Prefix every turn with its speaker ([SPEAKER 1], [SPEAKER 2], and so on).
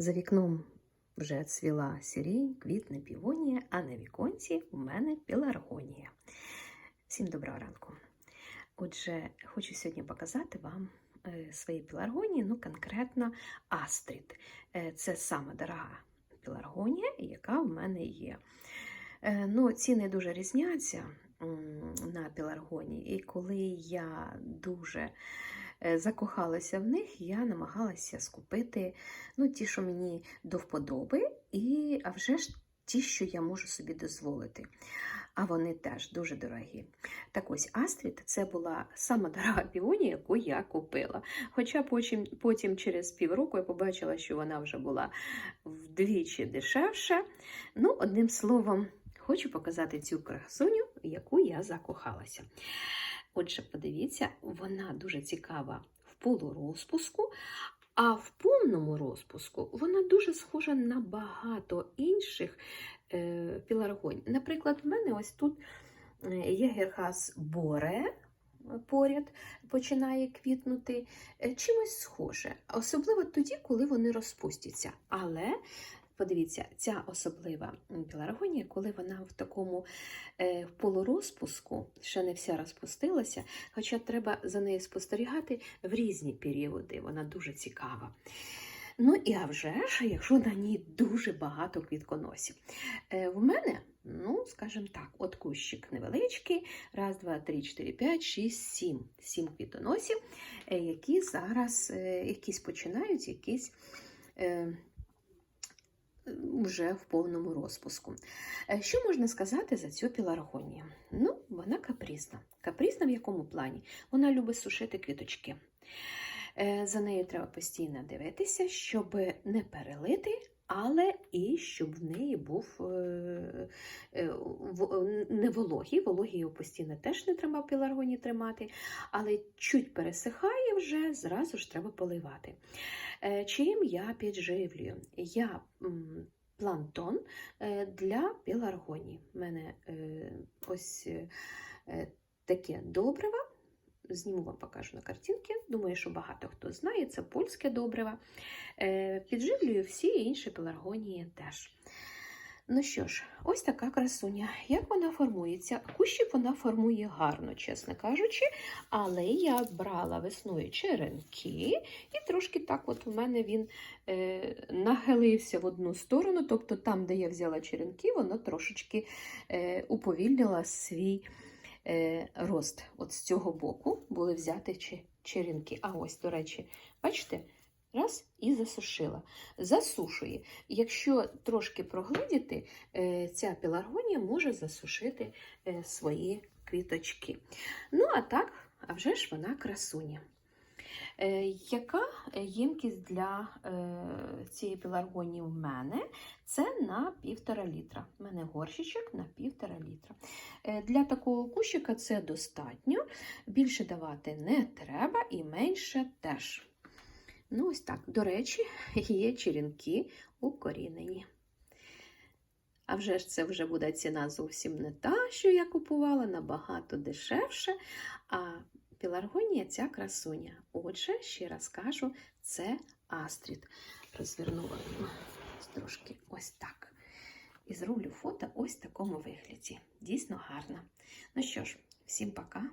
[SPEAKER 1] За вікном вже цвіла сирінь, квітне півонія, а на віконці у мене пеларгонія. Всім доброго ранку. Отже, хочу сьогодні показати вам е, свої пеларгонії, ну конкретно Астрід. Е, Це сама дорога пеларгонія, яка в мене є. Е, Ну, ціни дуже різняться на пеларгонії, і коли я дуже закохалася в них, я намагалася скупити ну, ті, що мені до вподоби, і а вже ж ті, що я можу собі дозволити. А вони теж дуже дорогі. Так ось Астрід це була сама дорога півонія, яку я купила. Хоча потім, потім через півроку я побачила, що вона вже була вдвічі дешевша. Ну, одним словом, хочу показати цю красуню, яку я закохалася. Отже, подивіться, вона дуже цікава в полурозпуску, а в повному розпуску вона дуже схожа на багато інших е, піларгонь. Наприклад, в мене ось тут е, є Боре. Поряд починає квітнути е, чимось схоже, особливо тоді, коли вони розпустяться. Але подивіться, ця особлива пеларгонія, коли вона в такому е, в полурозпуску, ще не вся розпустилася, хоча треба за нею спостерігати в різні періоди. Вона дуже цікава. Ну і а вже ж, якщо на ній дуже багато квітконосів. Е, в мене, ну, скажімо так, от кущик невеличкий, раз, два, три, чотири, п'ять, шість, сім. Сім квітоносів, е, які зараз якісь починають, якісь. Вже в повному розпуску. Е, Що можна сказати за цю піларгонію? Ну, вона капризна. Капризна в якому плані? Вона любить сушити квіточки. Е, За нею треба постійно дивитися, щоб не перелити, але і щоб в неї був е, е, в- не вологий. Вологий його постійно теж не треба в піларгоні тримати, але чуть пересихає вже, зразу ж треба поливати. Е, Чим я підживлюю? Я плантон е, для піларгонії. У мене е, ось е, е, таке добриво. Зніму вам покажу на картинці. Думаю, що багато хто знає, це польське добриво. Е, Підживлюю всі інші пеларгонії теж. Ну що ж, ось така красуня. Як вона формується? Кущик вона формує гарно, чесно кажучи, але я брала весною черенки, і трошки так от у мене він е, нахилився в одну сторону, тобто там, де я взяла черенки, воно трошечки е, уповільнила свій рост. От з цього боку були взяти че- черенки. А ось, до речі, бачите, раз і засушила. Засушує. Якщо трошки прогледіти, е, ця пеларгонія може засушити е, свої квіточки. Ну, а так, а вже ж вона красуня. Е, Яка ємкість для е, цієї пеларгонії в мене? Це на півтора літра. У мене горщичок на півтора літра. Е, Для такого кущика це достатньо. Більше давати не треба і менше теж. Ну, ось так. До речі, є черенки укорінені. А вже ж це вже буде ціна зовсім не та, що я купувала, набагато дешевше. А піларгонія ця красуня. Отже, ще раз кажу, це Астрід. Розвернула трошки ось так. І зроблю фото ось в такому вигляді. Дійсно гарно. Ну що ж, всім пока.